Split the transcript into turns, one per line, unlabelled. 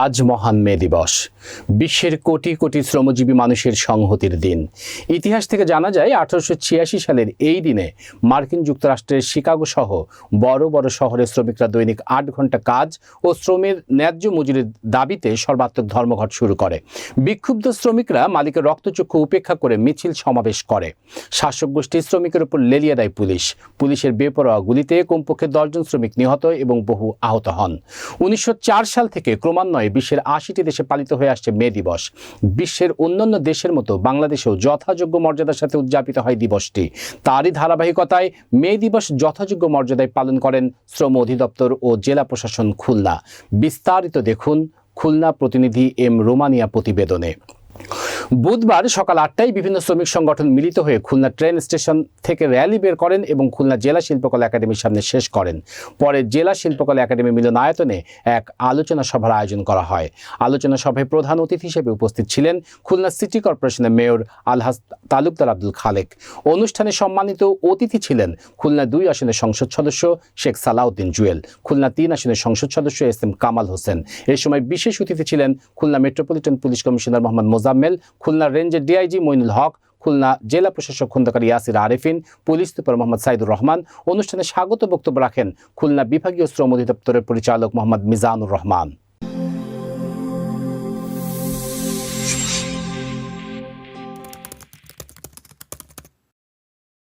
আজ মহান মে দিবস। বিশ্বের কোটি কোটি শ্রমজীবী মানুষের সংহতির দিন। ইতিহাস থেকে জানা যায়, আঠারোশো ছিয়াশি সালের এই দিনে মার্কিন যুক্তরাষ্ট্রের শিকাগো সহ বড় বড় শহরের শ্রমিকরা দৈনিক আট ঘণ্টা কাজ ও শ্রমের ন্যায্য মজুরির দাবিতে সর্বাত্মক ধর্মঘট শুরু করে। বিক্ষুব্ধ শ্রমিকরা মালিকের রক্তচক্ষু উপেক্ষা করে মিছিল সমাবেশ করে। শাসক গোষ্ঠীর শ্রমিকের উপর লেলিয়ে দেয় পুলিশ। পুলিশের বেপরোয়া গুলিতে কমপক্ষে দশজন শ্রমিক নিহত এবং বহু আহত হন। উনিশশো চার সাল থেকে ক্রমান্বয়ে বিশ্বের আশিটি দেশে পালিত হয়ে আসছে মে দিবস। বিশ্বের অন্যান্য দেশের মতো বাংলাদেশেও যথাযোগ্য মর্যাদার সাথে উদযাপিত হয় দিবসটি। তারই ধারাবাহিকতায় মে দিবস যথাযোগ্য মর্যাদায় পালন করেন শ্রম অধিদপ্তর ও জেলা প্রশাসন খুলনা। বিস্তারিত দেখুন খুলনা প্রতিনিধি এম রোমানিয়া প্রতিবেদনে। বুধবার সকাল আটটায় বিভিন্ন শ্রমিক সংগঠন মিলিত হয়ে খুলনা ট্রেন স্টেশন থেকে র্যালি বের করেন এবং খুলনা জেলা শিল্পকলা একাডেমির সামনে শেষ করেন। পরে জেলা শিল্পকলা একাডেমি মিলনায়তনে এক আলোচনা সভার আয়োজন করা হয়। আলোচনা সভায় প্রধান অতিথি হিসেবে উপস্থিত ছিলেন খুলনা সিটি কর্পোরেশনের মেয়র আলহাস তালুকদার আব্দুল খালেক। অনুষ্ঠানে সম্মানিত অতিথি ছিলেন খুলনা দুই আসনের সংসদ সদস্য শেখ সালাউদ্দিন জুয়েল, খুলনা তিন আসনের সংসদ সদস্য এস এম কামাল হোসেন। এ সময় বিশেষ অতিথি ছিলেন Khulna metropolitan police commissioner Mohammad Mozammel Khulna রেঞ্জের ডিআইজি মইনুল হক, খুলনা জেলা প্রশাসক খন্দকার ইয়াসির আরেফিন, পুলিশ সুপার মোহাম্মদ সাইদুর রহমান। অনুষ্ঠানে স্বাগত বক্তব্য রাখেন খুলনা বিভাগীয় শ্রম অধিদপ্তরের পরিচালক মোহাম্মদ মিজানুর রহমান।